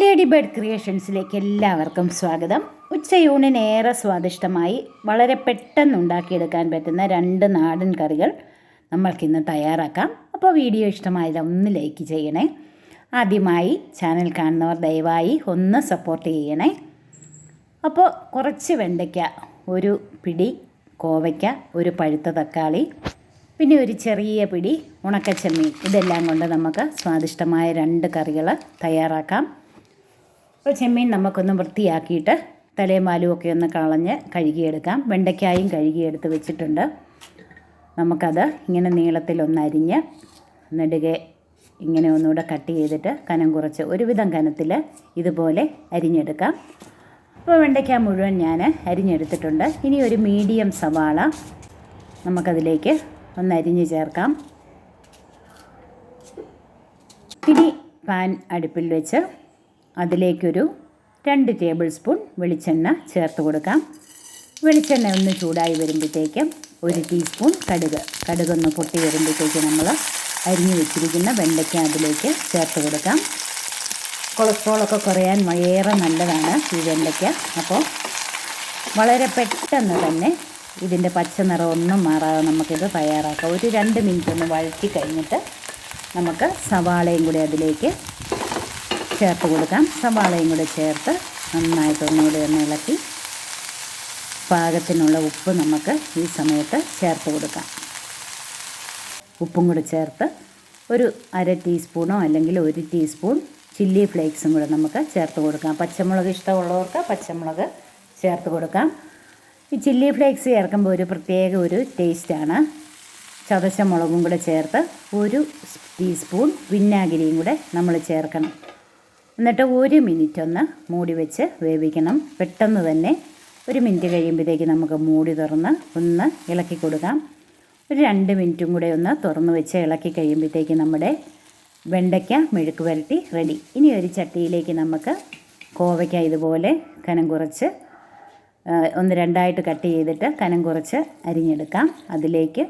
Lady bird ക്രിയേഷൻസിലേക്ക് എല്ലാവർക്കും സ്വാഗതം. ഉച്ചയൂണിന് ഏറെ സ്വാദിഷ്ടമായി വളരെ പെട്ടെന്ന് ഉണ്ടാക്കിയെടുക്കാൻ പറ്റുന്ന രണ്ട് നാടൻ കറികൾ നമ്മൾക്കിന്ന് തയ്യാറാക്കാം. അപ്പോൾ വീഡിയോ ഇഷ്ടമായത് ഒന്ന് ലൈക്ക് ചെയ്യണേ. ആദ്യമായി ചാനൽ കാണുന്നവർ ദയവായി ഒന്ന് സപ്പോർട്ട് ചെയ്യണേ. അപ്പോൾ കുറച്ച് വെണ്ടയ്ക്ക ഒരു പിടി കോവയ്ക്ക ഒരു പഴുത്ത തക്കാളി പിന്നെ ഒരു ചെറിയ പിടി ഉണക്കച്ചമ്മീൻ. ഇതെല്ലാം കൊണ്ട് നമുക്ക് സ്വാദിഷ്ടമായ രണ്ട് കറികൾ തയ്യാറാക്കാം. അപ്പോൾ ചെമ്മീൻ നമുക്കൊന്ന് വൃത്തിയാക്കിയിട്ട് തലയും വാലും ഒക്കെ ഒന്ന് കളഞ്ഞ് കഴുകിയെടുക്കാം. വെണ്ടയ്ക്കായും കഴുകിയെടുത്ത് വെച്ചിട്ടുണ്ട്. നമുക്കത് ഇങ്ങനെ നീളത്തിലൊന്ന് അരിഞ്ഞ് നെടുകെ ഇങ്ങനെ ഒന്നുകൂടെ കട്ട് ചെയ്തിട്ട് കനം കുറച്ച് ഒരുവിധം കനത്തിൽ ഇതുപോലെ അരിഞ്ഞെടുക്കാം. അപ്പോൾ വെണ്ടയ്ക്ക മുഴുവൻ ഞാൻ അരിഞ്ഞെടുത്തിട്ടുണ്ട്. ഇനി ഒരു മീഡിയം സവാള നമുക്കതിലേക്ക് ഒന്ന് അരിഞ്ഞ് ചേർക്കാം. ഇനി പാൻ അടുപ്പിൽ വെച്ച് അതിലേക്കൊരു രണ്ട് ടേബിൾ സ്പൂൺ വെളിച്ചെണ്ണ ചേർത്ത് കൊടുക്കാം. വെളിച്ചെണ്ണ ഒന്ന് ചൂടായി വരുമ്പോഴത്തേക്കും ഒരു ടീസ്പൂൺ കടുക്. കടുകൊന്ന് പൊട്ടി വരുമ്പോഴത്തേക്ക് നമ്മൾ അരിഞ്ഞു വെച്ചിരിക്കുന്ന വെണ്ടയ്ക്ക അതിലേക്ക് ചേർത്ത് കൊടുക്കാം. കൊളസ്ട്രോളൊക്കെ കുറയാൻ ഏറെ നല്ലതാണ് ഈ വെണ്ടയ്ക്ക. അപ്പോൾ വളരെ പെട്ടെന്ന് തന്നെ ഇതിന്റെ പച്ച നിറമൊന്നും മാറാതെ നമുക്കിത് തയ്യാറാക്കാം. ഒരു രണ്ട് മിനിറ്റ് ഒന്ന് വഴറ്റി കഴിഞ്ഞിട്ട് നമുക്ക് സവാളയും കൂടി അതിലേക്ക് ചേർത്ത് കൊടുക്കാം. സവാളയും കൂടെ ചേർത്ത് നന്നായിട്ട് ഒന്നുകൂടി ഒന്ന് ഇളക്കി പാകത്തിനുള്ള ഉപ്പ് നമുക്ക് ഈ സമയത്ത് ചേർത്ത് കൊടുക്കാം. ഉപ്പും കൂടെ ചേർത്ത് ഒരു അര ടീസ്പൂണോ അല്ലെങ്കിൽ ഒരു ടീസ്പൂൺ ചില്ലി ഫ്ലേക്സും കൂടെ നമുക്ക് ചേർത്ത് കൊടുക്കാം. പച്ചമുളക് ഇഷ്ടമുള്ളവർക്ക് പച്ചമുളക് ചേർത്ത് കൊടുക്കാം. ഈ ചില്ലി ഫ്ലേക്സ് ചേർക്കുമ്പോൾ ഒരു പ്രത്യേക ഒരു ടേസ്റ്റാണ്. ചതച്ച മുളകും കൂടെ ചേർത്ത് ഒരു ടീസ്പൂൺ വിനാഗിരിയും കൂടെ നമ്മൾ ചേർക്കണം. എന്നിട്ട് ഒരു മിനിറ്റ് ഒന്ന് മൂടി വെച്ച് വേവിക്കണം. പെട്ടെന്ന് തന്നെ ഒരു മിനിറ്റ് കഴിയുമ്പോഴത്തേക്ക് നമുക്ക് മൂടി തുറന്ന് ഒന്ന് ഇളക്കി കൊടുക്കാം. ഒരു രണ്ട് മിനിറ്റും കൂടെ ഒന്ന് തുറന്ന് വെച്ച് ഇളക്കി കഴിയുമ്പോഴത്തേക്ക് നമ്മുടെ വെണ്ടയ്ക്ക മെഴുക്ക് വരട്ടി റെഡി ഇനി ഒരു ചട്ടിയിലേക്ക് നമുക്ക് കോവയ്ക്ക ഇതുപോലെ കനം കുറച്ച് ഒന്ന് രണ്ടായിട്ട് കട്ട് ചെയ്തിട്ട് കനം കുറച്ച് അരിഞ്ഞെടുക്കാം. അതിലേക്ക്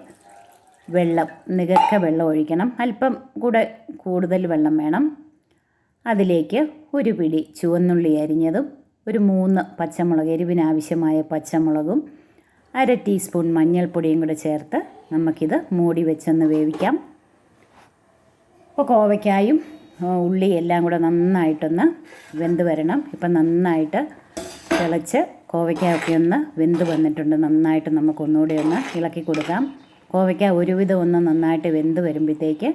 വെള്ളം നികക്ക വെള്ളം ഒഴിക്കണം. അല്പം കൂടെ കൂടുതൽ വെള്ളം വേണം. അതിലേക്ക് ഒരു പിടി ചുവന്നുള്ളി അരിഞ്ഞതും ഒരു മൂന്ന് പച്ചമുളക് എരിവിനാവശ്യമായ പച്ചമുളകും അര ടീസ്പൂൺ മഞ്ഞൾപ്പൊടിയും കൂടെ ചേർത്ത് നമുക്കിത് മൂടി വെച്ചൊന്ന് വേവിക്കാം. ഇപ്പോൾ കോവയ്ക്കായും ഉള്ളി എല്ലാം കൂടെ നന്നായിട്ടൊന്ന് വെന്ത് വരണം. ഇപ്പം നന്നായിട്ട് തിളച്ച് കോവയ്ക്കായൊക്കെ ഒന്ന് വെന്ത് വന്നിട്ടുണ്ട്. നന്നായിട്ട് നമുക്ക് ഒന്നുകൂടി ഒന്ന് ഇളക്കി കൊടുക്കാം. കോവയ്ക്ക ഒരുവിധം ഒന്ന് നന്നായിട്ട് വെന്ത് വരുമ്പോഴത്തേക്ക്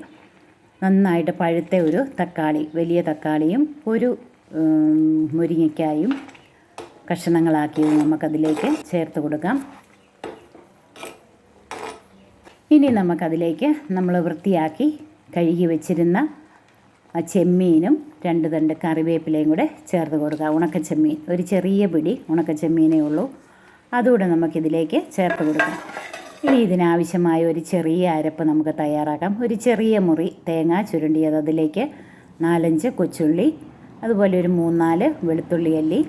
നന്നായിട്ട് പഴുത്ത ഒരു തക്കാളി വലിയ തക്കാളിയും ഒരു മുരിങ്ങയ്ക്കായും കഷ്ണങ്ങളാക്കിയത് നമുക്കതിലേക്ക് ചേർത്ത് കൊടുക്കാം. ഇനി നമുക്കതിലേക്ക് നമ്മൾ വൃത്തിയാക്കി കഴുകി വെച്ചിരുന്ന ആ ചെമ്മീനും രണ്ട് തണ്ട് കറിവേപ്പിലയും കൂടെ ചേർത്ത് കൊടുക്കുക ഉണക്ക ചെമ്മീൻ ഒരു ചെറിയ പിടി ഉണക്ക ചെമ്മീനേ ഉള്ളൂ. അതുകൂടെ നമുക്കിതിലേക്ക് ചേർത്ത് കൊടുക്കാം. ഇനി ഇതിനാവശ്യമായ ഒരു ചെറിയ അരപ്പ് നമുക്ക് തയ്യാറാക്കാം. ഒരു ചെറിയ മുറി തേങ്ങ ചുരുണ്ടിയത് അതിലേക്ക് നാലഞ്ച് കൊച്ചുള്ളി അതുപോലെ ഒരു മൂന്നാൽ വെളുത്തുള്ളി അല്ലി.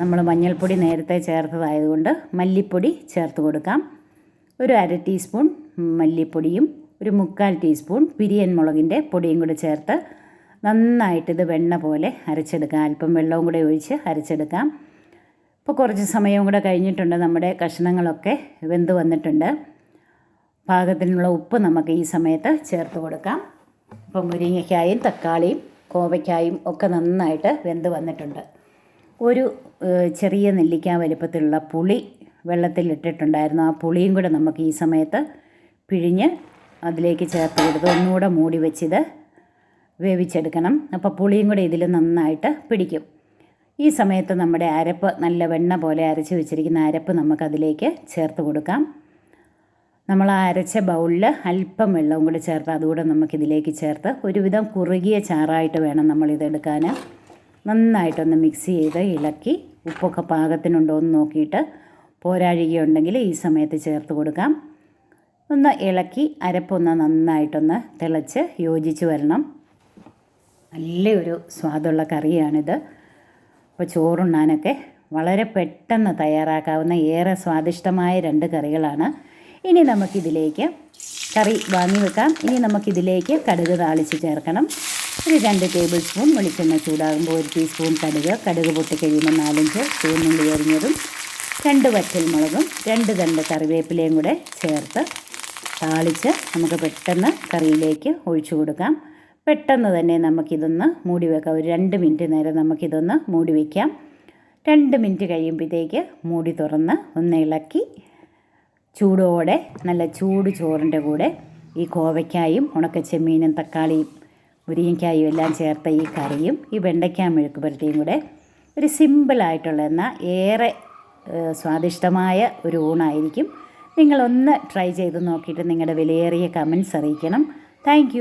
നമ്മൾ മഞ്ഞൾപ്പൊടി നേരത്തെ ചേർത്തതായതുകൊണ്ട് മല്ലിപ്പൊടി ചേർത്ത് കൊടുക്കാം. ഒരു അര ടീസ്പൂൺ മല്ലിപ്പൊടിയും ഒരു മുക്കാൽ ടീസ്പൂൺ പിരിയൻ മുളകിന്റെ പൊടിയും കൂടി ചേർത്ത് നന്നായിട്ടിത് വെണ്ണ പോലെ അരച്ചെടുക്കാം. അല്പം വെള്ളവും കൂടെ ഒഴിച്ച് അരച്ചെടുക്കാം. ഇപ്പോൾ കുറച്ച് സമയവും കൂടെ കഴിഞ്ഞിട്ടുണ്ട്. നമ്മുടെ കഷ്ണങ്ങളൊക്കെ വെന്ത് വന്നിട്ടുണ്ട്. പാകത്തിനുള്ള ഉപ്പ് നമുക്ക് ഈ സമയത്ത് ചേർത്ത് കൊടുക്കാം. ഇപ്പോൾ മുരിങ്ങയ്ക്കായും തക്കാളിയും കോവയ്ക്കായും ഒക്കെ നന്നായിട്ട് വെന്ത് വന്നിട്ടുണ്ട്. ഒരു ചെറിയ നെല്ലിക്ക വലിപ്പത്തിലുള്ള പുളി വെള്ളത്തിലിട്ടിട്ടുണ്ടായിരുന്നു ആ പുളിയും കൂടെ നമുക്ക് ഈ സമയത്ത് പിഴിഞ്ഞ് അതിലേക്ക് ചേർത്ത് കൊടുത്ത് ഒന്നുകൂടെ മൂടി വെച്ചിത് വേവിച്ചെടുക്കണം. അപ്പോൾ പുളിയും കൂടെ ഇതിൽ നന്നായിട്ട് പിടിക്കും. ഈ സമയത്ത് നമ്മുടെ അരപ്പ് നല്ല വെണ്ണ പോലെ അരച്ച് വെച്ചിരിക്കുന്ന അരപ്പ് നമുക്കതിലേക്ക് ചേർത്ത് കൊടുക്കാം. നമ്മൾ ആ അരച്ച ബൗളിൽ അല്പം വെള്ളവും കൂടി ചേർത്ത് അതുകൂടെ നമുക്കിതിലേക്ക് ചേർത്ത് ഒരുവിധം കുറുകിയ ചാറായിട്ട് വേണം നമ്മളിതെടുക്കാൻ. നന്നായിട്ടൊന്ന് മിക്സ് ചെയ്ത് ഇളക്കി ഉപ്പൊക്കെ പാകത്തിനുണ്ടോ എന്ന് നോക്കിയിട്ട് പോരാഴികയുണ്ടെങ്കിൽ ഈ സമയത്ത് ചേർത്ത് കൊടുക്കാം. ഒന്ന് ഇളക്കി അരപ്പൊന്ന് നന്നായിട്ടൊന്ന് തിളച്ച് യോജിച്ച് വരണം. നല്ലൊരു സ്വാദുള്ള കറിയാണിത്. അപ്പോൾ ചോറുണ്ണാനൊക്കെ വളരെ പെട്ടെന്ന് തയ്യാറാക്കാവുന്ന ഏറെ സ്വാദിഷ്ടമായ രണ്ട് കറികളാണ്. ഇനി നമുക്കിതിലേക്ക് കറി വാങ്ങി വെക്കാം. ഇനി നമുക്കിതിലേക്ക് കടുക് താളിച്ച് ചേർക്കണം. ഒരു രണ്ട് ടേബിൾ സ്പൂൺ വെളിച്ചെണ്ണ ചൂടാകുമ്പോൾ ഒരു ടീസ്പൂൺ കടുക്. കടുക് പൊട്ടിക്കഴിയുമ്പോൾ നാലഞ്ച് ചുവന്നുള്ളി എറിഞ്ഞതും രണ്ട് വറ്റൽമുളകും രണ്ട് തണ്ട് കറിവേപ്പിലയും കൂടെ ചേർത്ത് താളിച്ച് നമുക്ക് പെട്ടെന്ന് കറിയിലേക്ക് ഒഴിച്ചു കൊടുക്കാം. പെട്ടെന്ന് തന്നെ നമുക്കിതൊന്ന് മൂടി വെക്കാം. ഒരു രണ്ട് മിനിറ്റ് നേരം നമുക്കിതൊന്ന് മൂടി വയ്ക്കാം രണ്ട് മിനിറ്റ് കഴിയുമ്പോഴത്തേക്ക് മൂടി തുറന്ന് ഒന്ന് ഇളക്കി ചൂടോടെ നല്ല ചൂട് ചോറിന്റെ കൂടെ ഈ കോവയ്ക്കായും ഉണക്കച്ചെമ്മീനും തക്കാളിയും മുരിങ്ങയ്ക്കായും എല്ലാം ചേർത്ത ഈ കറിയും ഈ വെണ്ടയ്ക്ക മെഴുക്ക് പുരട്ടിയും കൂടെ ഒരു സിമ്പിളായിട്ടുള്ള എന്നാൽ ഏറെ സ്വാദിഷ്ടമായ ഒരു ഊണായിരിക്കും. നിങ്ങളൊന്ന് ട്രൈ ചെയ്ത് നോക്കിയിട്ട് നിങ്ങളുടെ വിലയേറിയ കമൻസ് അറിയിക്കണം. താങ്ക്